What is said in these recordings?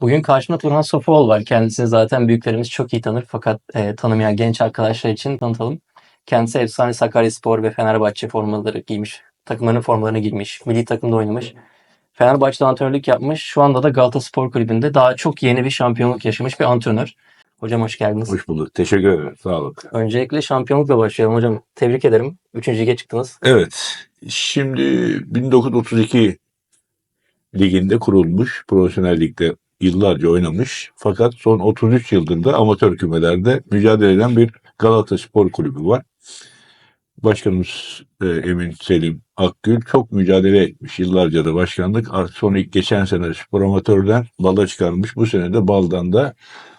Bugün karşımda Turhan Sofuoğlu var. Kendisini zaten büyüklerimiz çok iyi tanır fakat e, tanımayan genç arkadaşlar için tanıtalım. Kendisi efsane Sakaryaspor ve Fenerbahçe formaları giymiş. Takımların formalarını giymiş. Milli takımda oynamış. Fenerbahçe'de antrenörlük yapmış. Şu anda da Galata Spor Kulübü'nde daha çok yeni bir şampiyonluk yaşamış bir antrenör. Hocam hoş geldiniz. Hoş bulduk. Teşekkür ederim. Sağ olun. Öncelikle şampiyonlukla başlayalım hocam. Tebrik ederim. Üçüncü lige çıktınız. Evet. Şimdi 1932 liginde kurulmuş. Profesyonel ligde yıllarca oynamış. Fakat son 33 yıldır amatör kümelerde mücadele eden bir Galata Spor Kulübü var. Başkanımız e, Emin Selim Akgül çok mücadele etmiş. Yıllarca da başkanlık. Artık son ilk geçen sene spor amatörden bala çıkarmış. Bu sene de baldan da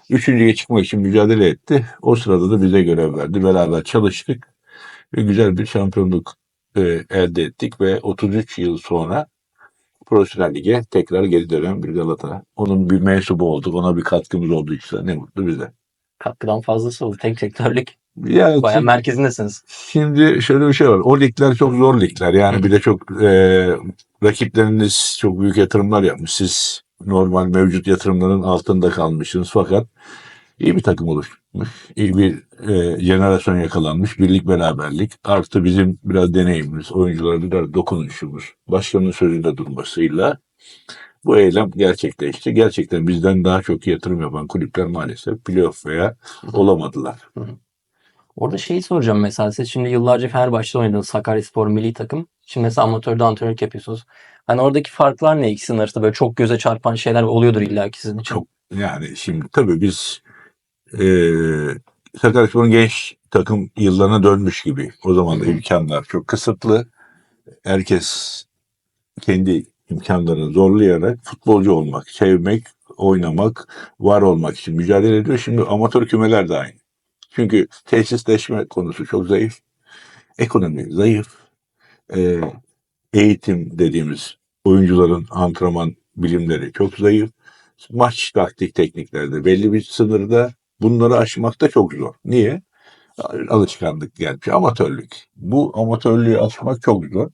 üçüncüye çıkmak için mücadele etti. O sırada da bize görev verdi. Beraber çalıştık ve güzel bir şampiyonluk e, elde ettik ve 33 yıl sonra Profesyonel Lig'e tekrar geri dönen bir Galata. Onun bir mensubu olduk. Ona bir katkımız olduysa ne mutlu bize. Katkıdan fazlası oldu. Tek sektörlük. Ya Bayağı merkezindesiniz. şimdi şöyle bir şey var. O ligler çok zor ligler. Yani bir de çok e, rakipleriniz çok büyük yatırımlar yapmış. Siz normal mevcut yatırımların altında kalmışsınız. Fakat iyi bir takım oluşmuş. İyi bir e, jenerasyon yakalanmış. Birlik beraberlik. Artı bizim biraz deneyimimiz, oyunculara biraz dokunuşumuz, başkanın sözünde durmasıyla bu eylem gerçekleşti. Gerçekten bizden daha çok yatırım yapan kulüpler maalesef playoff veya olamadılar. Orada şeyi soracağım mesela siz şimdi yıllarca Fenerbahçe'de oynadınız Sakaryaspor milli takım. Şimdi mesela amatörde antrenörlük yapıyorsunuz. Hani oradaki farklar ne ikisinin arasında böyle çok göze çarpan şeyler oluyordur illa ki sizin için. Çok yani şimdi tabii biz e, Sakaryaspor'un genç takım yıllarına dönmüş gibi. O zaman da imkanlar çok kısıtlı. Herkes kendi imkanlarını zorlayarak futbolcu olmak, sevmek, oynamak, var olmak için mücadele ediyor. Şimdi amatör kümeler de aynı. Çünkü tesisleşme konusu çok zayıf. Ekonomi zayıf. E, eğitim dediğimiz oyuncuların antrenman bilimleri çok zayıf. Maç taktik tekniklerde belli bir sınırda bunları aşmak da çok zor. Niye? Alışkanlık gelmiş. Amatörlük. Bu amatörlüğü aşmak çok zor.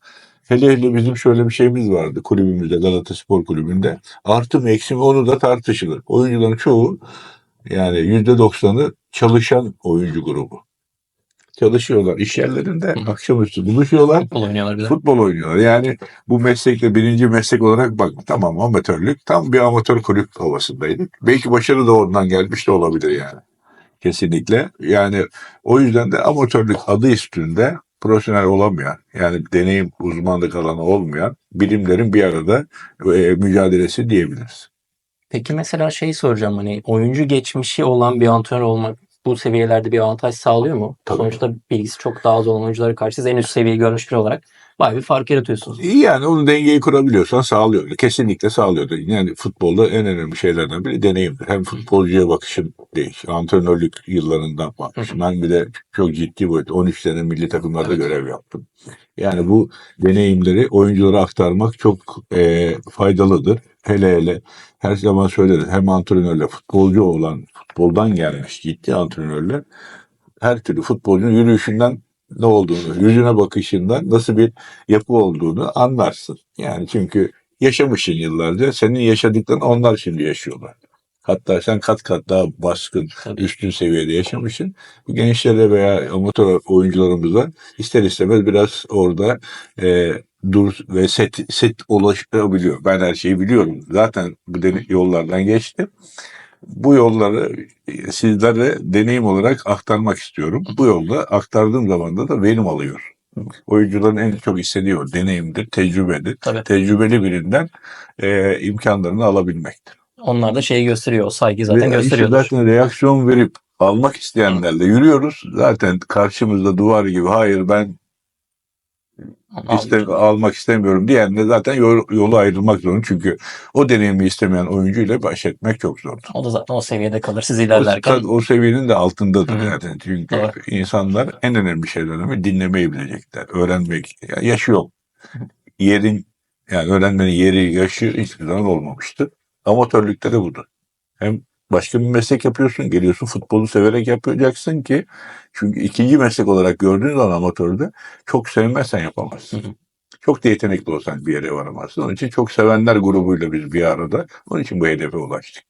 Hele hele bizim şöyle bir şeyimiz vardı kulübümüzde Galata Spor Kulübü'nde. Artı mı eksi mi onu da tartışılır. Oyuncuların çoğu yani yüzde doksanı çalışan oyuncu grubu. Çalışıyorlar iş yerlerinde Hı. akşamüstü buluşuyorlar Futbol oynuyorlar bir de. futbol oynuyorlar. Yani bu meslekte birinci meslek olarak bak tamam amatörlük tam bir amatör kulüp havasındaydık. Belki başarı da ondan gelmiş de olabilir yani. Kesinlikle. Yani o yüzden de amatörlük adı üstünde profesyonel olamayan yani deneyim uzmanlık alanı olmayan bilimlerin bir arada e, mücadelesi diyebiliriz. Peki mesela şey soracağım hani oyuncu geçmişi olan bir antrenör olmak bu seviyelerde bir avantaj sağlıyor mu? Tabii. Sonuçta bilgisi çok daha az olan oyunculara karşı siz en üst seviyeyi görmüş biri olarak bayağı bir fark yaratıyorsunuz. İyi yani onu dengeyi kurabiliyorsan sağlıyor. Kesinlikle sağlıyor. Yani futbolda en önemli şeylerden biri deneyimdir. Hem futbolcuya bakışın değiş. Antrenörlük yıllarından bakmışım. Ben bir de çok ciddi boyutta 13 sene milli takımlarda Evet. görev yaptım. Yani bu deneyimleri oyunculara aktarmak çok e, faydalıdır. Hele hele her zaman söyleriz. Hem antrenörle futbolcu olan, futboldan gelmiş ciddi antrenörler her türlü futbolcunun yürüyüşünden ne olduğunu, yüzüne bakışından nasıl bir yapı olduğunu anlarsın. Yani çünkü yaşamışsın yıllarca. Senin yaşadıklarını onlar şimdi yaşıyorlar. Hatta sen kat kat daha baskın, üstün seviyede yaşamışsın. Bu gençlere veya amatör oyuncularımıza ister istemez biraz orada e, dur ve set, set ulaşabiliyor. Ben her şeyi biliyorum. Zaten bu yollardan geçtim. Bu yolları e, sizlere deneyim olarak aktarmak istiyorum. Bu yolda aktardığım zaman da da verim alıyor. Oyuncuların en çok istediği o deneyimdir, tecrübedir. Tabii. Tecrübeli birinden e, imkanlarını alabilmektir. Onlar da şeyi gösteriyor. O saygıyı zaten gösteriyordur. zaten reaksiyon verip almak isteyenlerle yürüyoruz. Zaten karşımızda duvar gibi hayır ben iste, almak istemiyorum diyenle zaten yol, yolu ayrılmak zorunda. Çünkü o deneyimi istemeyen oyuncuyla baş etmek çok zordur. O da zaten o seviyede kalır siz O, ilerlerken. o seviyenin de altındadır Hı zaten. Çünkü Doğru. insanlar en önemli şeylerden biri dinlemeyi bilecekler. Öğrenmek. Ya yaşı yok. Yerin yani öğrenmenin yeri, yaşı hiçbir zaman olmamıştır. Amatörlükte de budur. Hem başka bir meslek yapıyorsun, geliyorsun futbolu severek yapacaksın ki çünkü ikinci meslek olarak gördüğün zaman amatörde çok sevmezsen yapamazsın. Hı hı. Çok da yetenekli olsan bir yere varamazsın. Onun için çok sevenler grubuyla biz bir arada. Onun için bu hedefe ulaştık.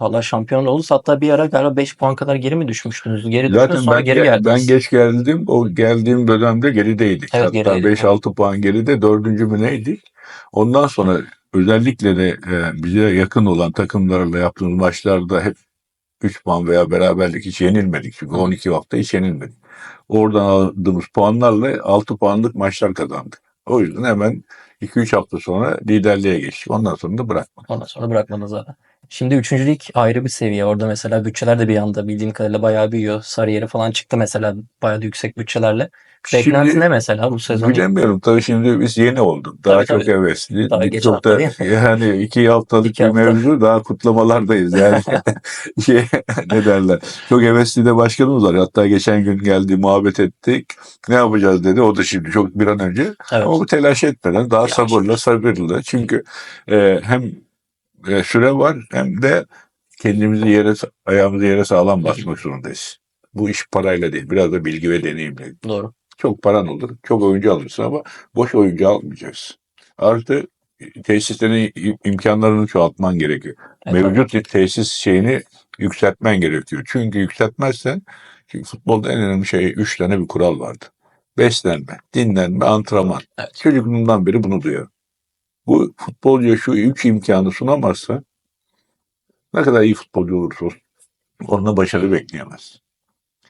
Valla şampiyon oldu. Hatta bir ara galiba 5 puan kadar geri mi düşmüştünüz? Geri düştünüz Zaten sonra ben, geri ge- geldiniz. ben geç geldim. O geldiğim dönemde gerideydik. Evet, Hatta gerideydik, 5-6 puan geride dördüncü mü neydik? Ondan sonra özellikle de e, bize yakın olan takımlarla yaptığımız maçlarda hep 3 puan veya beraberlik hiç yenilmedik. Çünkü Hı. 12 hafta hiç yenilmedik. Oradan aldığımız puanlarla 6 puanlık maçlar kazandık. O yüzden hemen 2-3 hafta sonra liderliğe geçtik. Ondan sonra da bırakmadık. Ondan sonra bırakmadınız zaten. Şimdi üçüncülük ayrı bir seviye. Orada mesela bütçeler de bir anda bildiğim kadarıyla bayağı büyüyor. Sarıyer'e falan çıktı mesela bayağı da yüksek bütçelerle. Beklenti Şimdi ne mesela bu sezon? bilemiyorum. Tabii şimdi biz yeni olduk. Daha Tabii, çok tabii. hevesli. Daha geç çok da yani iki haftalık İki bir hafta. mevzu daha kutlamalardayız. Yani ne derler. Çok hevesli de başkanımız var. Hatta geçen gün geldi muhabbet ettik. Ne yapacağız dedi. O da şimdi çok bir an önce. Evet. Ama bu telaş etmeden daha Yavaş sabırla sabırla. Çünkü e, hem e, süre var hem de kendimizi yere ayağımızı yere sağlam basmak zorundayız. Bu iş parayla değil. Biraz da bilgi ve deneyimle. Doğru. Çok paran olur. Çok oyuncu alırsın ama boş oyuncu almayacaksın. Artı tesislerin im- imkanlarını çoğaltman gerekiyor. Evet, Mevcut tesis şeyini yükseltmen gerekiyor. Çünkü yükseltmezsen çünkü futbolda en önemli şey üç tane bir kural vardı. Beslenme, dinlenme, antrenman. Evet. Çocukluğumdan beri bunu duyuyorum. Bu futbolcuya şu üç imkanı sunamazsa ne kadar iyi futbolcu olursa olsun onunla başarı bekleyemez.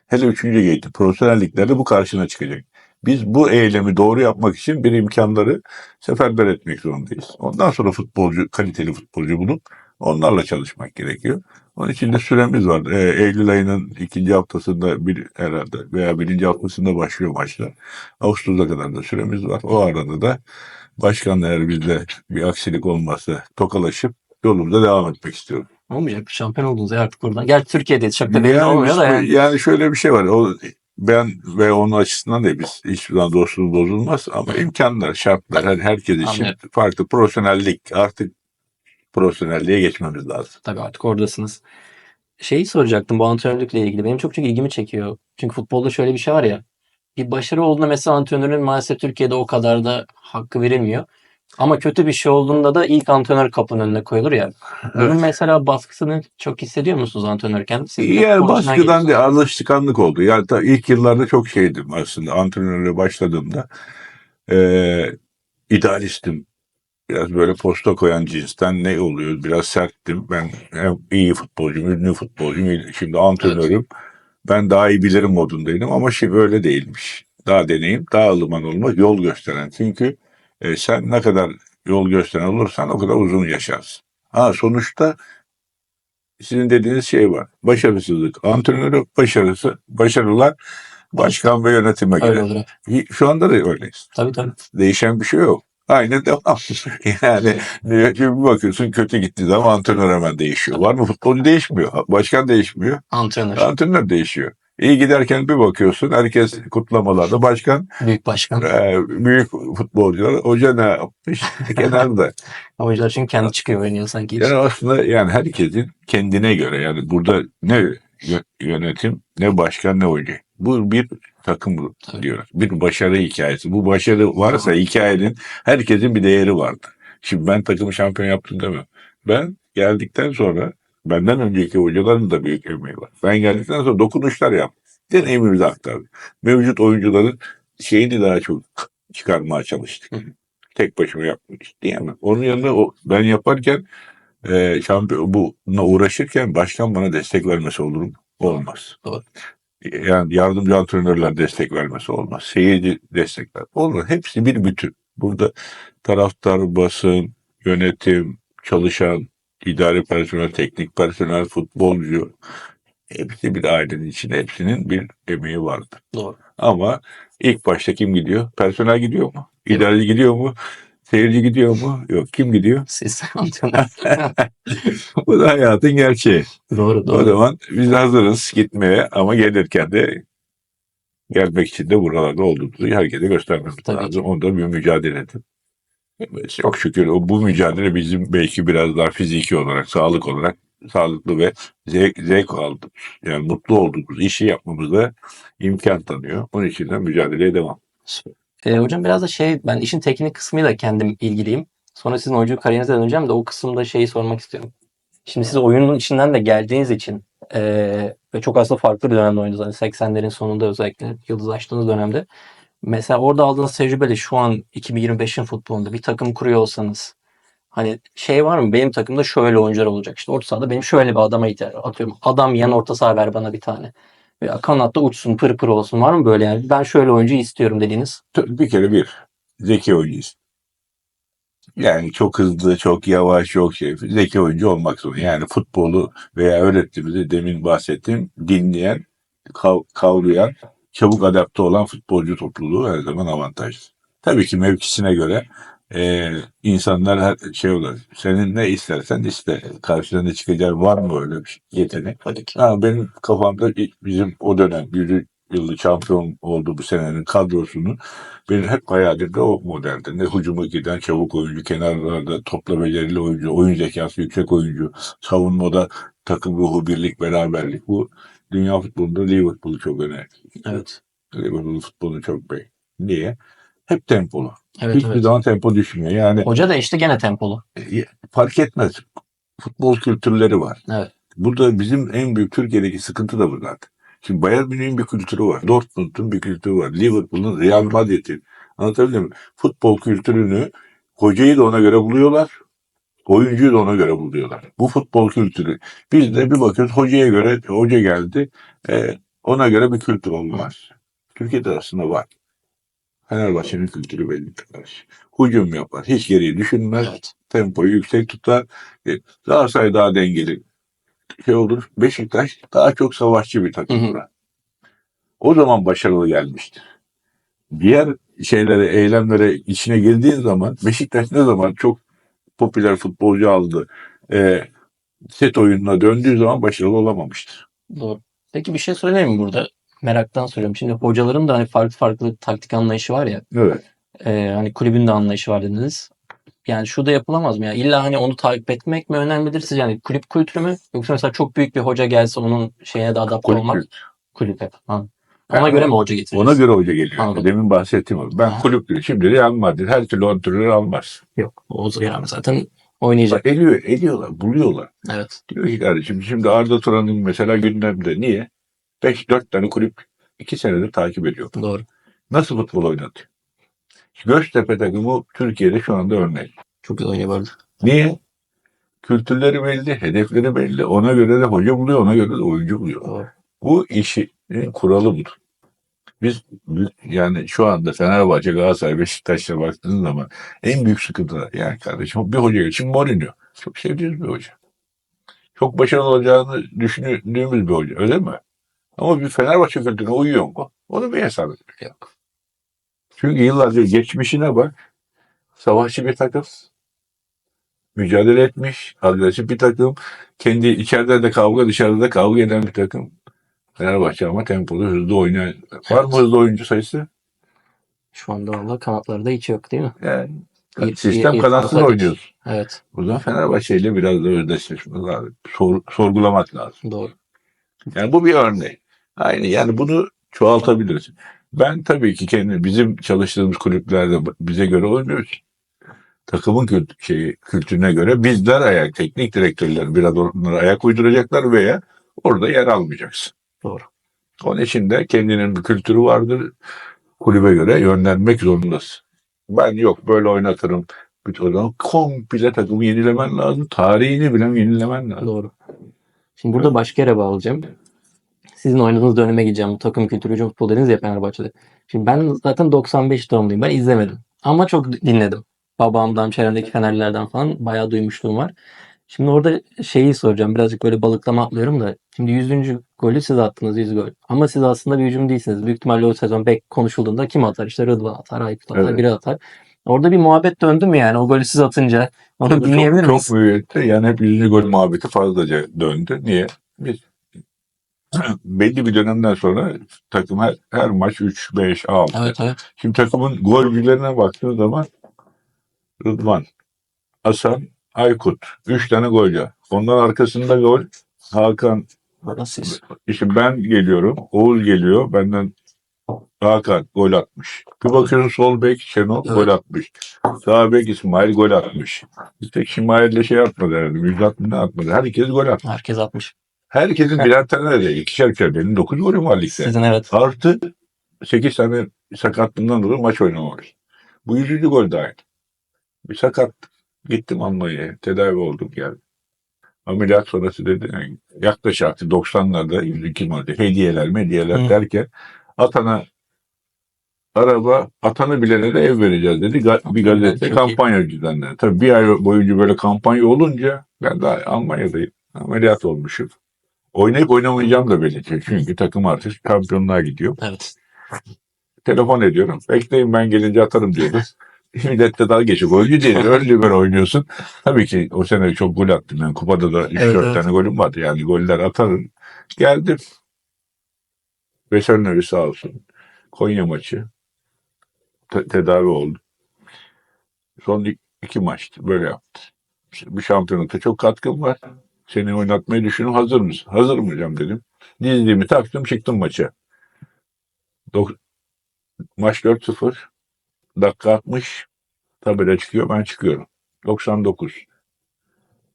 Hele üçüncü gate profesyonel liglerde bu karşına çıkacak. Biz bu eylemi doğru yapmak için bir imkanları seferber etmek zorundayız. Ondan sonra futbolcu, kaliteli futbolcu bulup onlarla çalışmak gerekiyor. Onun için de süremiz var. Ee, Eylül ayının ikinci haftasında bir herhalde veya birinci haftasında başlıyor maçlar. Ağustos'a kadar da süremiz var. O arada da başkan eğer bizde bir aksilik olmazsa tokalaşıp yolumuza devam etmek istiyorum. Olmayacak. Şampiyon oldunuz ya artık buradan. Gerçi Türkiye'de çok da belli Yani, olmuyor da yani. yani şöyle bir şey var. O ben ve onun açısından da biz hiçbir zaman dostluğumuz bozulmaz ama imkanlar, şartlar her, herkes için Anlıyorum. farklı. Profesyonellik artık profesyonelliğe geçmemiz lazım. Tabii artık oradasınız. Şeyi soracaktım bu antrenörlükle ilgili. Benim çok çok ilgimi çekiyor. Çünkü futbolda şöyle bir şey var ya. Bir başarı olduğunda mesela antrenörün maalesef Türkiye'de o kadar da hakkı verilmiyor. Ama kötü bir şey olduğunda da ilk antrenör kapının önüne koyulur ya. Bunun Evet. mesela baskısını çok hissediyor musunuz antrenörken? Siz de Yani baskıdan geliyorsunuz. değil, alışkanlık oldu. Yani ta ilk yıllarda çok şeydim aslında antrenörle başladığımda. Ee, idealistim. Biraz böyle posta koyan cinsten ne oluyor? Biraz serttim. Ben hem iyi futbolcuyum, ünlü futbolcuyum. iyi- Şimdi antrenörüm. Ben daha iyi bilirim modundaydım ama şimdi öyle değilmiş. Daha deneyim, daha ılıman olmak, yol gösteren. Çünkü e, sen ne kadar yol gösteren olursan o kadar uzun yaşarsın. Ha sonuçta sizin dediğiniz şey var. Başarısızlık. Antrenörü başarısı, başarılar başkan ve yönetime göre. Şu anda da öyleyiz. Tabii tabii. Değişen bir şey yok. Aynı devam. yani bir bakıyorsun kötü gittiği zaman antrenör hemen değişiyor. Var mı? Futbolcu değişmiyor. Başkan değişmiyor. Antrenör. Antrenör değişiyor. İyi giderken bir bakıyorsun herkes kutlamalarda başkan Büyük başkan. e, büyük futbolcular hoca ne yapmış kenarda. Oyuncular çünkü kendi çıkıyor oynuyor sanki. Yani aslında yani herkesin kendine göre yani burada ne yö- yönetim ne başkan ne oyuncu. Bu bir takım Tabii. diyoruz. Bir başarı hikayesi. Bu başarı varsa hikayenin herkesin bir değeri vardır. Şimdi ben takımı şampiyon yaptım demiyorum. Ben geldikten sonra benden önceki hocaların da büyük emeği var. Ben geldikten sonra dokunuşlar yaptım. Deneyimimizi aktardık. Mevcut oyuncuların şeyini daha çok çıkarmaya çalıştık. Hı. Tek başıma yapmış diyemem. Onun yanında o, ben yaparken e, şampiyon bununla uğraşırken başkan bana destek vermesi olur mu? Olmaz. Doğru. Yani yardımcı antrenörler destek vermesi olmaz. Seyirci destekler. Olmaz. Hepsi bir bütün. Burada taraftar, basın, yönetim, çalışan, idari personel, teknik personel, futbolcu hepsi bir ailenin içinde. Hepsinin bir emeği vardır. Doğru. Ama ilk başta kim gidiyor? Personel gidiyor mu? İdareci gidiyor mu? Seyirci gidiyor mu? Yok. Kim gidiyor? Siz. Bu da hayatın gerçeği. doğru O doğru. zaman biz hazırız gitmeye ama gelirken de gelmek için de buralarda olduğumuzu herkese göstermemiz Tabii lazım. Onda bir mücadele edin. Çok şükür bu mücadele bizim belki biraz daha fiziki olarak, sağlık olarak sağlıklı ve zevk, zevk aldığımız, yani mutlu olduğumuz işi yapmamıza imkan tanıyor. Onun için de mücadeleye devam. E, hocam biraz da şey ben işin teknik kısmıyla kendim ilgiliyim. Sonra sizin oyunculuk kariyerinize döneceğim de o kısımda şeyi sormak istiyorum. Şimdi siz oyunun içinden de geldiğiniz için eee, ve çok aslında farklı bir dönemde oynadınız. Hani 80'lerin sonunda özellikle yıldız açtığınız dönemde. Mesela orada aldığınız tecrübeyle şu an 2025'in futbolunda bir takım kuruyor olsanız hani şey var mı? Benim takımda şöyle oyuncular olacak. İşte orta sahada benim şöyle bir adama ihtiyacım atıyorum. Adam yan orta saha ver bana bir tane. Veya kanatta uçsun pır pır olsun. Var mı böyle yani? Ben şöyle oyuncu istiyorum dediğiniz. Bir kere bir zeki oyuncuyuz. Yani çok hızlı, çok yavaş, çok şey. Zeki oyuncu olmak zorunda. Yani futbolu veya öğrettiğimizi demin bahsettiğim dinleyen, kav- kavrayan, çabuk adapte olan futbolcu topluluğu her zaman avantajlı. Tabii ki mevkisine göre e, insanlar her şey olur. Senin ne istersen iste. Karşına çıkacak var mı öyle bir şey, yetenek? Tabii ki. Ha, benim kafamda bizim o dönem yüzü yıllı şampiyon oldu bu senenin kadrosunu benim hep hayalimde o modelde. Ne hücuma giden çabuk oyuncu, kenarlarda topla becerili oyuncu, oyun zekası yüksek oyuncu, savunmada takım ruhu, birlik, beraberlik. Bu dünya futbolunda Liverpool'u çok önemli. Evet. Liverpool'un futbolunu çok beğendim. Niye? Hep tempolu. Evet, Hiçbir evet. zaman tempo düşmüyor. Yani Hoca da işte gene tempolu. e, fark etmez. Futbol kültürleri var. Evet. Burada bizim en büyük Türkiye'deki sıkıntı da bu zaten. Şimdi Bayern Münih'in bir kültürü var. Dortmund'un bir kültürü var. Liverpool'un, Real Madrid'in. Anlatabildim mi? Futbol kültürünü hocayı da ona göre buluyorlar. Oyuncuyu da ona göre buluyorlar. Bu futbol kültürü. Biz de bir bakıyoruz hocaya göre, hoca geldi. e, ona göre bir kültür olmaz. Türkiye'de aslında var. Fenerbahçe'nin kültürü belli kardeş. Hücum yapar. Hiç geriyi düşünmez Evet. tempoyu yüksek tutar. E, Galatasaray daha dengeli şey olur. Beşiktaş daha çok savaşçı bir Hı takım. hı. O zaman başarılı gelmiştir. Diğer şeylere, eylemlere içine girdiğin zaman Beşiktaş ne zaman çok popüler futbolcu aldı. E, set oyununa döndüğü zaman başarılı olamamıştır. Doğru. Peki bir şey söyleyeyim mi burada? Meraktan soruyorum. Şimdi hocaların da hani farklı farklı taktik anlayışı var ya. Evet. e, hani kulübün de anlayışı var dediniz. Yani şu da yapılamaz mı ya? İlla hani onu takip etmek mi önemlidir siz yani kulüp kültürü mü? Yoksa mesela çok büyük bir hoca gelse onun şeyine de adapte Kulüp olmak kulüp. Ha. Ona Yani göre mi hoca getiririz? Ona göre hoca geliyor. Anladım. Demin bahsettiğim o. Ben kulüp diyor. Şimdi Real Madrid her türlü antrenörü almaz. Yok. O zaman zaten oynayacak. Bak, ediyor, ediyorlar, buluyorlar. Evet. Diyor ki kardeşim şimdi Arda Turan'ın mesela gündemde. Niye? 5-4 tane kulüp 2 senedir takip ediyor. Doğru. Nasıl futbol oynatıyor? Göztepe takımı Türkiye'de şu anda örnek. Çok güzel oynuyor bu arada. Niye? Kültürleri belli, hedefleri belli. Ona göre de hoca buluyor, ona göre de oyuncu buluyor. Doğru. Bu işi kuralı budur. Biz yani şu anda Fenerbahçe, Galatasaray, Beşiktaş'a baktığınız zaman en büyük sıkıntı yani kardeşim bir hoca. Şimdi Mourinho. Çok sevdiğimiz bir hoca. Çok başarılı olacağını düşündüğümüz bir hoca. Öyle mi? Ama bir Fenerbahçe kültürüne uyuyor mu? Onu bir hesap etmek Yok. Çünkü yıllarca geçmişine bak. Savaşçı bir takım. Mücadele etmiş. Agresif bir takım. Kendi içeride de kavga dışarıda da kavga eden bir takım. Fenerbahçe ama tempolu hızlı oynayan. Var mı hızlı oyuncu sayısı? Şu anda valla kanatlarda hiç yok değil mi? Yani sistem İr- kanatsız oynuyoruz. Evet. Zaman Fenerbahçe ile biraz da özdeşleşmek lazım. Sor- sorgulamak lazım. Doğru. Yani bu bir örnek. Aynı yani bunu çoğaltabiliriz. Ben tabii ki kendi bizim çalıştığımız kulüplerde bize göre oynuyoruz. Takımın kült şeyi, kültürüne göre bizler ayak, teknik direktörler biraz onlara ayak uyduracaklar veya orada yer almayacaksın. Doğru. Onun için de kendinin bir kültürü vardır. Kulübe göre yönlenmek zorundasın. Ben yok böyle oynatırım. O zaman komple takımı yenilemen lazım. Tarihini bile yenilemen lazım. Doğru. Şimdi burada başka yere bağlayacağım. Sizin oynadığınız döneme gideceğim. Bu takım kültürü hücum futbol dediniz ya Fenerbahçe'de. Şimdi ben zaten 95 doğumluyum. Ben izlemedim. Ama çok dinledim. Babamdan, çevremdeki Fenerlilerden falan bayağı duymuşluğum var. Şimdi orada şeyi soracağım. Birazcık böyle balıklama atlıyorum da. Şimdi 100. golü siz attınız 100 gol. Ama siz aslında bir hücum değilsiniz. Büyük ihtimalle o sezon bek konuşulduğunda kim atar? İşte Rıdvan atar, Aykut atar, Evet. biri atar. Orada bir muhabbet döndü mü yani o golü siz atınca? Onu Çok- dinleyebilir çok, miyiz? Çok büyüttü. Yani hep 100. gol muhabbeti fazlaca döndü. Niye? Biz belli bir dönemden sonra takım her, her maç 3, 5, 6. Evet evet. Şimdi takımın golcülerine baktığın zaman Rıdvan, Hasan, Aykut. 3 tane golcü. Ondan arkasında gol Hakan, siz. işte ben geliyorum, Oğuz geliyor. Benden Hakan gol atmış. Bir bakıyorsun sol bek Şenol Evet. gol atmış. Sağ bek İsmail gol atmış. Bir tek İsmail'le şey atmadı herhalde. Müjdat mı ne atmadı. Herkes gol attı. Herkes atmış. Herkesin birer tane de ikişer ikişer. Benim 9 golüm var ligde. Sizin evet. Artı 8 tane sakatlığından dolayı maç oynamamış. Bu 100. gol aynı. Bir sakat. Gittim Almanya'ya. Tedavi oldum geldim. Ameliyat sonrası dedi yani yaklaşık artık 90'larda 102 model hediyeler medyeler Hı. derken atana araba atanı bilene de ev vereceğiz dedi. Ga- Bir gazete kampanya düzenledi. Tabii bir ay boyunca böyle kampanya olunca ben daha Almanya'dayım. Ameliyat olmuşum. Oynayıp oynamayacağım da belli. Çünkü takım artık şampiyonluğa gidiyor. Evet. Telefon ediyorum. Bekleyin ben gelince atarım diyordu. Millet de dalga geçiyor. Golcü değil. Önce böyle oynuyorsun. Tabii ki o sene çok gol attım. Yani kupada da 3-4 Evet, evet. tane golüm vardı. Yani goller atarım. Geldim. Veselinovic sağ olsun. Konya maçı. Te- tedavi oldu. Son iki maçtı. Böyle yaptı. İşte bir şampiyonata çok katkım var. Seni oynatmayı düşünüyorum. Hazır mısın? Hazırım hocam dedim. Dizliğimi taktım çıktım maça. Dok- Maç 4-0. Dakika 60. Tabela çıkıyor. Ben çıkıyorum. 99.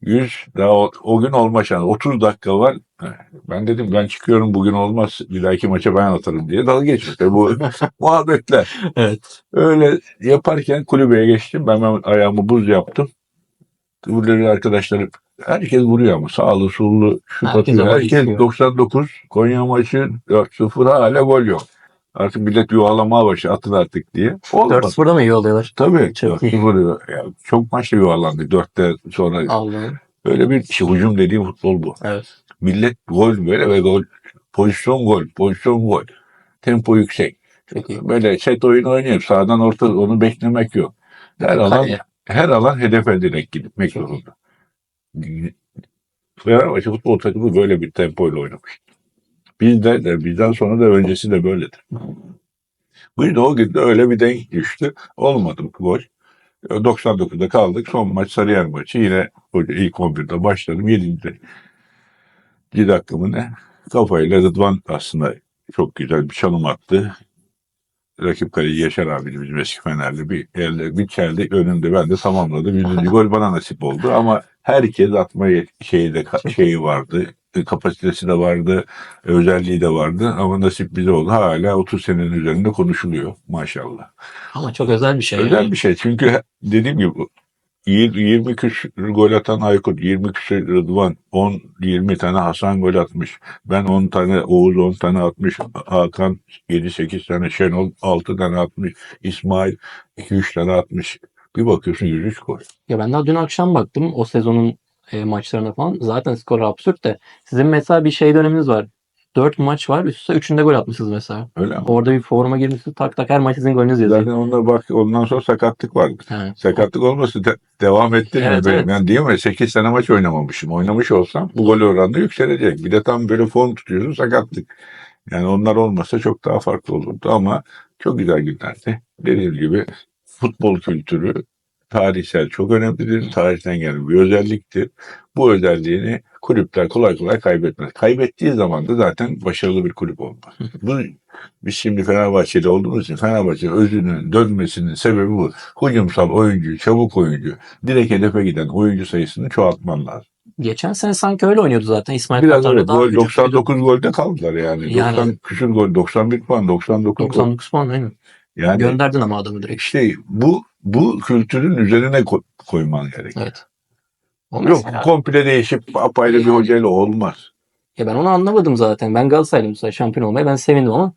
100 daha o, o gün olma şansı. 30 dakika var. Ben dedim ben çıkıyorum bugün olmaz. Bir dahaki maça ben atarım diye dalga. Tabii Bu muhabbetler. Evet. Öyle yaparken kulübeye geçtim. Ben hemen ayağımı buz yaptım. Kulübeli arkadaşlarım herkes vuruyor ama sağlı sollu şu Herkes atıyor. Herkes geçiyor. 99 Konya maçı 4-0 hala gol yok. Artık millet yuvalamaya başladı atın artık diye. Olmadı. 4-0'da mı iyi oluyorlar? Tabii. Çok iyi. Ya, çok maçta yuvarlandık. Dörtte sonra. Allah'ım. Öyle bir şey, hücum dediğim futbol bu. Evet. Millet gol böyle ve gol. Pozisyon gol. Pozisyon gol. Tempo yüksek. İyi. Böyle set oyunu oynuyor. Sağdan orta onu beklemek yok. Her alan, her alan hedefe direkt gitmek zorunda. Fenerbahçe futbol takımı böyle bir tempoyla oynamış. Bizde de bizden sonra da öncesi de böyledir. Bir de o gün de öyle bir denk düştü. Olmadı gol. 99'da kaldık. Son maç Sarıyer maçı. Yine ilk 11'de başladım. 7. 7 dakika mı ne? Kafayla Rıdvan aslında çok güzel bir çalım attı. Rakip kaleci Yaşar abi bizim eski Fenerli bir elde bir çelde önünde ben de tamamladım. 100. gol bana nasip oldu ama herkes atma şeyi de şeyi vardı. Kapasitesi de vardı, özelliği de vardı ama nasip bize oldu. Hala 30 senenin üzerinde konuşuluyor maşallah. Ama çok özel bir şey. Özel yani. bir şey çünkü dediğim gibi 20, 20 küsür gol atan Aykut, 20 küsür Rıdvan, 10 20 tane Hasan gol atmış. Ben 10 tane Oğuz 10 tane atmış. Hakan 7 8 tane Şenol 6 tane atmış. İsmail 2 3 tane atmış. Bir bakıyorsun 103 gol. Ya ben daha dün akşam baktım o sezonun e, maçlarına falan. Zaten skor absürt de. Sizin mesela bir şey döneminiz var. 4 maç var. Üst üste 3'ünde gol atmışsınız mesela. Öyle mi? Orada bir forma girmişsiniz. Tak tak her maç sizin golünüz yazıyor. Zaten onda bak ondan sonra sakatlık vardı. Evet. Sakatlık olması de- devam ettirmiyor. Evet, benim. evet. Yani diyeyim ya 8 sene maç oynamamışım. Oynamış olsam bu gol oranı yükselecek. Bir de tam böyle form tutuyorsun sakatlık. Yani onlar olmasa çok daha farklı olurdu ama çok güzel günlerdi. Dediğim gibi futbol kültürü tarihsel çok önemlidir. Tarihten gelen bir özelliktir. Bu özelliğini kulüpler kolay kolay kaybetmez. Kaybettiği zaman da zaten başarılı bir kulüp olmaz. Bu biz şimdi Fenerbahçeli olduğumuz için Fenerbahçe özünün dönmesinin sebebi bu. Hücumsal oyuncu, çabuk oyuncu, direkt hedefe giden oyuncu sayısını çoğaltman lazım. Geçen sene sanki öyle oynuyordu zaten. İsmail Biraz öyle. Gol, vücutluydu. 99 golde kaldılar yani. Yani- 90 küsur gol, 91 puan, 99 gol. 99 puan aynen. Yani Gönderdin ama adamı direkt. işte bu bu kültürün üzerine ko- koyman gerek. Evet. O Yok mesela- komple değişip apayrı bir hocayla olmaz. Ya ben onu anlamadım zaten. Ben Galatasaraylıyım mesela şampiyon olmaya ben sevindim ama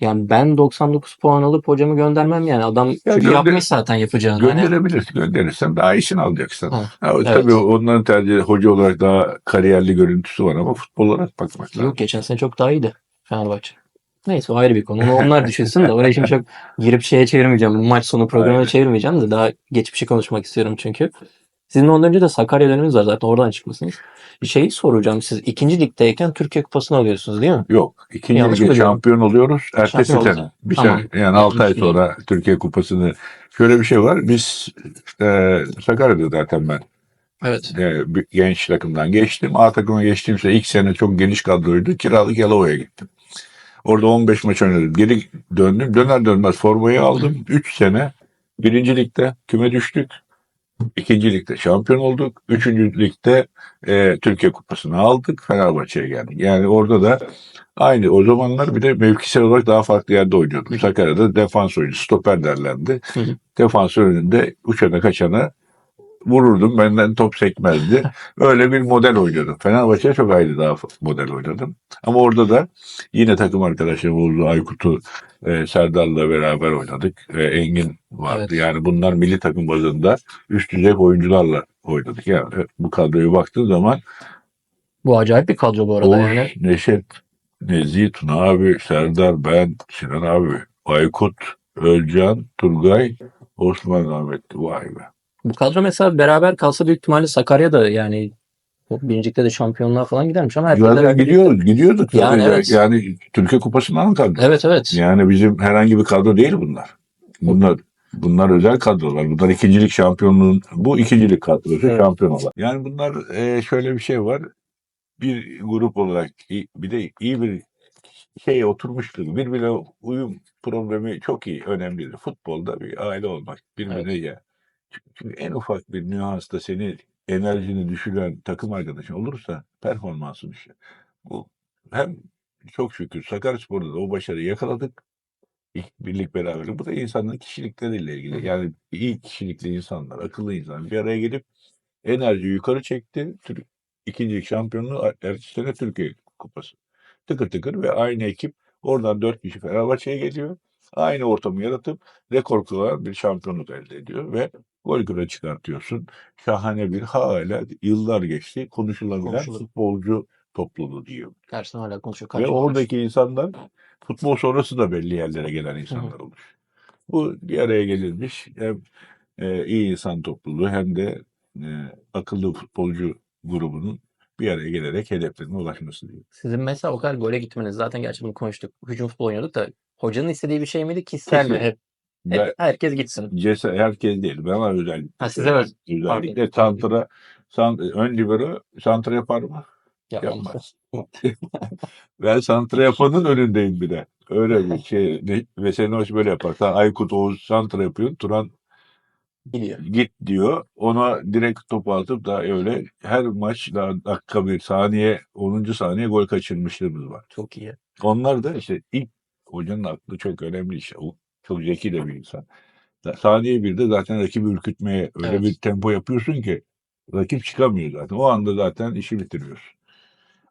yani ben 99 puan alıp hocamı göndermem yani. Adam çünkü gönder- yapmış zaten yapacağını. Hani, Gönderebilirsin. Gönderirsen daha iyisini alacaksın. Ha, Ha, evet. Tabii onların tercihi hoca olarak daha kariyerli görüntüsü var ama futbol olarak bakmak lazım. yok geçen sene çok daha iyiydi Fenerbahçe. Neyse o ayrı bir konu. Onu onlar düşünsün de oraya şimdi çok girip şeye çevirmeyeceğim. Bu maç sonu programına Aynen. çevirmeyeceğim de daha geçmişi konuşmak istiyorum çünkü. Sizin ondan önce de Sakarya döneminiz var zaten oradan çıkmışsınız. Bir şey soracağım. Siz ikinci ligdeyken Türkiye Kupası'nı alıyorsunuz değil mi? Yok. İkinci Yanlış lige şampiyon oluyoruz. Ertesi Şampiyon sene. Bir Tamam. sene. Yani 6 ay sonra Türkiye Kupası'nı. Şöyle bir şey var. Biz e, Sakarya'da zaten ben Evet. e, bir genç takımdan geçtim. A takıma geçtiğimse ilk sene çok geniş kadroydu. Kiralık Yalova'ya gittim. Orada 15 maç oynadım. Geri döndüm. Döner dönmez formayı aldım. 3 sene birinci ligde küme düştük. İkinci ligde şampiyon olduk. Üçüncü ligde e, Türkiye Kupası'nı aldık. Fenerbahçe'ye geldik. Yani orada da aynı. O zamanlar bir de mevkisel olarak daha farklı yerde oynuyordum. Sakarya'da defans oyuncu, stoper derlerdi. Defans önünde uçana kaçana vururdum. Benden top sekmezdi. Öyle bir model oynuyordum. Fenerbahçe'ye çok ayrı daha model oynadım. Ama orada da yine takım arkadaşlarım oldu. Aykut'u, e, Serdar'la beraber oynadık. E, Engin vardı. Evet. Yani bunlar milli takım bazında üst düzey oyuncularla oynadık. Yani e, bu kadroya baktığın zaman Bu acayip bir kadro bu arada Oğuz, yani. Neşet, Nezih, Tuna abi, Serdar, ben, Sinan abi, Aykut, Özcan, Turgay, Osman Ahmetli. Vay be. Bu kadro mesela beraber kalsa büyük ihtimalle Sakarya'da yani birincilikte de şampiyonluğa falan gidermiş ama herkes Zaten gidiyoruz, gidiyorduk. Yani Yani, evet. yani Türkiye Kupası'ndan kadro. Evet evet. Yani bizim herhangi bir kadro değil bunlar. Bunlar bunlar özel kadrolar. Bunlar ikincilik şampiyonluğun bu ikincilik kadrosu Evet. şampiyon olan. Yani bunlar e, şöyle bir şey var. Bir grup olarak bir de iyi bir şey oturmuştur. Birbirine uyum problemi çok iyi, önemlidir. Futbolda bir aile olmak, birbirine ya. Çünkü- en ufak bir nüansta seni enerjini düşüren takım arkadaşın olursa performansın düşer. Bu hem çok şükür Sakaryaspor'da da o başarıyı yakaladık. İlk birlik beraberlik. Bu da insanların kişilikleriyle ilgili. Yani iyi kişilikli insanlar, akıllı insanlar bir araya gelip enerjiyi yukarı çekti. Türk, ikinci şampiyonluğu ertesi sene Türkiye Kupası. Tıkır tıkır ve aynı ekip oradan dört kişi Fenerbahçe'ye geliyor. Aynı ortamı yaratıp rekor kılan bir şampiyonluk elde ediyor ve gol güre çıkartıyorsun. Şahane bir hala yıllar geçti konuşulabilen Konuşulur. futbolcu topluluğu diyor. Gerçekten hala konuşuyor. Ve oradaki insanlar futbol sonrası da belli yerlere gelen insanlar olmuş. Bu bir araya gelirmiş. Hem e, iyi insan topluluğu hem de e, akıllı futbolcu grubunun bir araya gelerek hedeflerine ulaşması diyor. Sizin mesela o kadar gole gitmeniz zaten gerçi bunu konuştuk. Hücum futbol oynuyorduk da hocanın istediği bir şey miydi kişisel mi? Hep, hep Ben, herkes gitsin. cesaret, herkes değil. Bana özellikle. Ha, size öz- Özellikle santra, san, ön libero santra yapar mı? Yapmaz. Ben santra yapanın önündeyim bir de. Öyle bir şey. Ne, ve senin hoş böyle yapar. Sen Aykut Oğuz santra yapıyorsun. Turan Biliyor. git diyor. Ona direkt topu atıp da öyle her maç daha dakika bir saniye 10. saniye gol kaçırmışlığımız var. Çok iyi. Onlar da işte ilk hocanın aklı çok önemli işte. O çok zeki de bir insan. Saniye bir de zaten rakibi ürkütmeye öyle Evet. bir tempo yapıyorsun ki rakip çıkamıyor zaten. O anda zaten işi bitiriyorsun.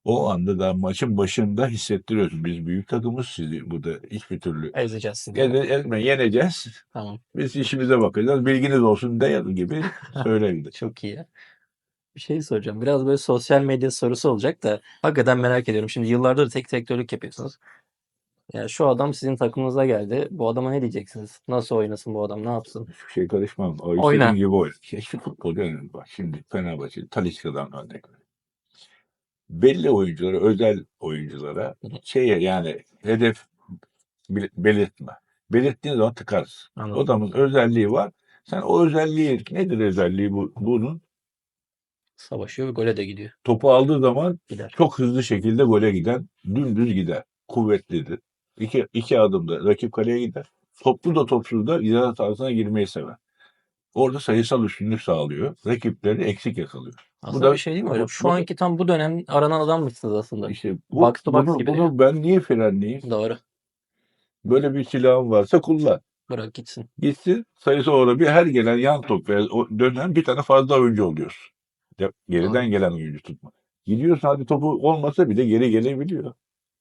O anda da maçın başında hissettiriyorsun. Biz büyük takımız sizi burada hiçbir türlü Ezeceğiz sizi. Eze- ezme yeneceğiz. Tamam. Biz işimize bakacağız. Bilginiz olsun değil gibi söylendi. Çok iyi. Bir şey soracağım. Biraz böyle sosyal medya sorusu olacak da hakikaten merak ediyorum. Şimdi yıllardır tek direktörlük yapıyorsunuz. Yani şu adam sizin takımınıza geldi. Bu adama ne diyeceksiniz? Nasıl oynasın bu adam? Ne yapsın? Hiçbir şey karışmam. O Oyna. istediğin gibi oyna. Şu futbolcu önemli. Bak şimdi Fenerbahçe, Talisca'dan örnek ver. Belli oyunculara, özel oyunculara Hı hı. şey yani hedef belirtme. Belirttiğin zaman tıkarsın. Anladım. Adamın özelliği var. Sen o özelliği, nedir özelliği bu, bunun? Savaşıyor ve gole de gidiyor. Topu aldığı zaman Gider. çok hızlı şekilde gole giden, dümdüz gider. Kuvvetlidir. İki, iki adımda rakip kaleye gider. Toplu da topsuz da ceza sahasına girmeyi sever. Orada sayısal üstünlük sağlıyor. Rakipleri eksik yakalıyor. Aslında da- bir şey değil mi bu- hocam? Şu bu anki tam bu dönem aranan adammışsınız aslında. İşte bu, Box to box bunu, gibi bunu ben niye frenleyeyim? Doğru. Böyle bir silahım varsa kullan. Bırak gitsin. Gitsin sayısı orada bir her gelen yan top veya dönen bir tane fazla oyuncu oluyor. De- Geriden Doğru. gelen oyuncu tutma. Gidiyorsun hadi topu olmasa bile geri gelebiliyor.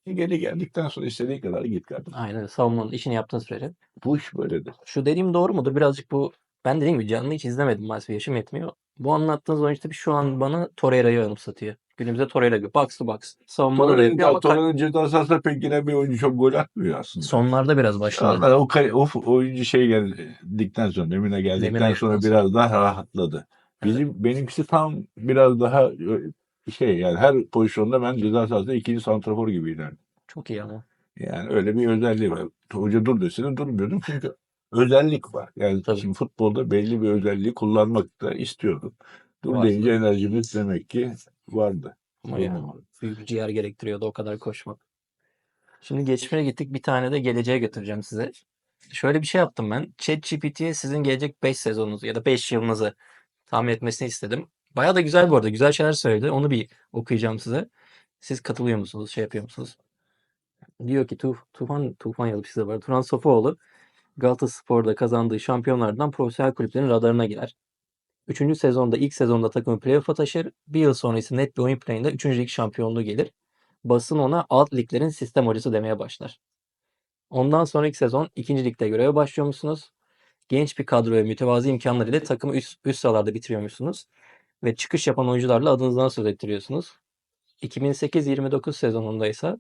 Geri geldikten sonra istediğin kadar git kardeşim. Aynen savunmanın işini yaptığın sürece. Bu iş böyledir. Şu dediğim doğru mudur? Birazcık bu ben dediğim gibi canlı hiç izlemedim maalesef yaşım yetmiyor. Bu anlattığınız oyuncu tabii şu an bana Torreira'yı anımsatıyor. Günümüzde Torreira gibi. Box to box. Savunmada da yapıyor ama Torreira'nın ceza sahasına pek giren bir oyuncu çok gol atmıyor aslında. sonlarda biraz başladı. Sonra o, kay- o f- oyuncu şey geldikten sonra Lemine geldikten Lemine sonra geldikten biraz daha rahatladı. Bizim benimkisi tam biraz daha şey yani her pozisyonda ben ceza sahasında ikinci santrafor gibiydim. Çok iyi ama. Yani öyle bir özelliği var. Hoca dur desene durmuyordum çünkü özellik var. Yani Tabii. şimdi futbolda belli bir özelliği kullanmak da istiyordum. Dur Vardı. deyince enerjimiz demek ki vardı. Ama yani büyük ciğer gerektiriyordu o kadar koşmak. Şimdi geçmişe gittik. Bir tane de geleceğe götüreceğim size. Şöyle bir şey yaptım ben. ChatGPT'ye sizin gelecek 5 sezonunuzu ya da 5 yılınızı tahmin etmesini istedim. Bayağı da güzel bu arada. Güzel şeyler söyledi. Onu bir okuyacağım size. Siz katılıyor musunuz? Şey yapıyor musunuz? Diyor ki Tuf, Tufan, Tufan yazıp size var. Turan Sofuoğlu Galatasaray'da kazandığı şampiyonlardan profesyonel kulüplerin radarına girer. Üçüncü sezonda ilk sezonda takımı playoff'a taşır. Bir yıl sonra ise net bir oyun planıyla 3. lig şampiyonluğu gelir. Basın ona alt liglerin sistem hocası demeye başlar. Ondan sonraki sezon 2. ligde göreve başlıyormuşsunuz. Genç bir kadro ve mütevazi imkanlar ile takımı üst, üst sıralarda bitiriyormuşsunuz. Ve çıkış yapan oyuncularla adınızdan söz ettiriyorsunuz. 2008-29 sezonunda ise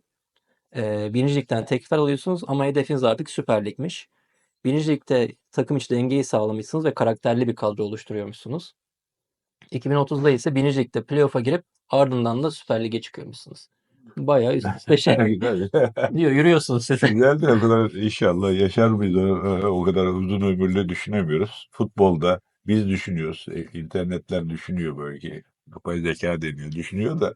e, 1. ligden teklifler alıyorsunuz ama hedefiniz artık Süper Lig'miş. 1. ligde takım içi dengeyi sağlamışsınız ve karakterli bir kadro oluşturuyormuşsunuz. 2030'da ise 1. ligde playoff'a girip ardından da Süper Lig'e çıkıyormuşsunuz. Bayağı üst üste şey diyor yürüyorsunuz siz. Güzel de o kadar inşallah yaşar mıyız o kadar uzun ömürlü düşünemiyoruz. Futbolda biz düşünüyoruz. E, internetler düşünüyor böyle yapay zeka deniyor. Düşünüyor da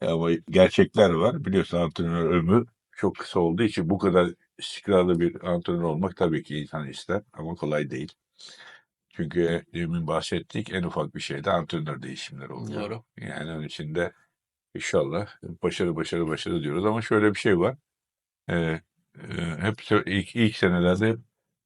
ama gerçekler var. Biliyorsun antrenör ömrü çok kısa olduğu için bu kadar istikrarlı bir antrenör olmak tabii ki insan ister ama kolay değil. Çünkü demin bahsettik en ufak bir şeyde antrenör değişimleri oluyor. Doğru. Yani onun için de inşallah başarı başarı başarı diyoruz ama şöyle bir şey var. Ee, e, hep ilk, ilk senelerde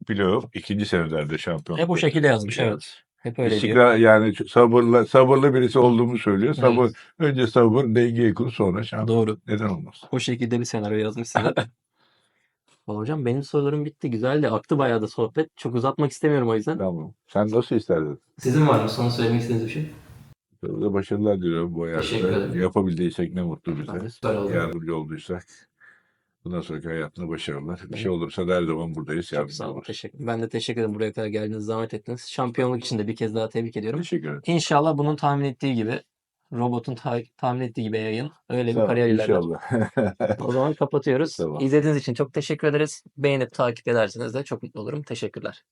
playoff, ikinci senelerde şampiyon. Hep o şekilde yazmış evet. Hep öyle diyor. İstikrar yani ç- sabırlı sabırlı birisi olduğumu söylüyor. Sabır Evet. önce sabır, dengeyi kur sonra şampiyon. Doğru. Neden olmaz? O şekilde bir senaryo yazmış size. Hocam benim sorularım bitti. Güzeldi. Aktı bayağı da sohbet. Çok uzatmak istemiyorum o yüzden. Tamam. Sen nasıl isterdin? Sizin var mı? Son söylemek istediğiniz bir şey? Başarılar diliyorum bu hayatta. Yapabildiysek ne mutlu bize. Yardımcı olduysak. Bundan sonraki hayatına başarılar. Bir şey olursa da her zaman buradayız. Çok sağ olun. Teşekkür Ben de teşekkür ederim buraya kadar geldiğiniz, zahmet ettiniz. Şampiyonluk için de bir kez daha tebrik ediyorum. Teşekkür ederim. İnşallah bunun tahmin ettiği gibi, robotun ta- tahmin ettiği gibi yayın öyle bir kariyer ilerler. İnşallah. O zaman kapatıyoruz. Tamam. İzlediğiniz için çok teşekkür ederiz. Beğenip takip ederseniz de çok mutlu olurum. Teşekkürler.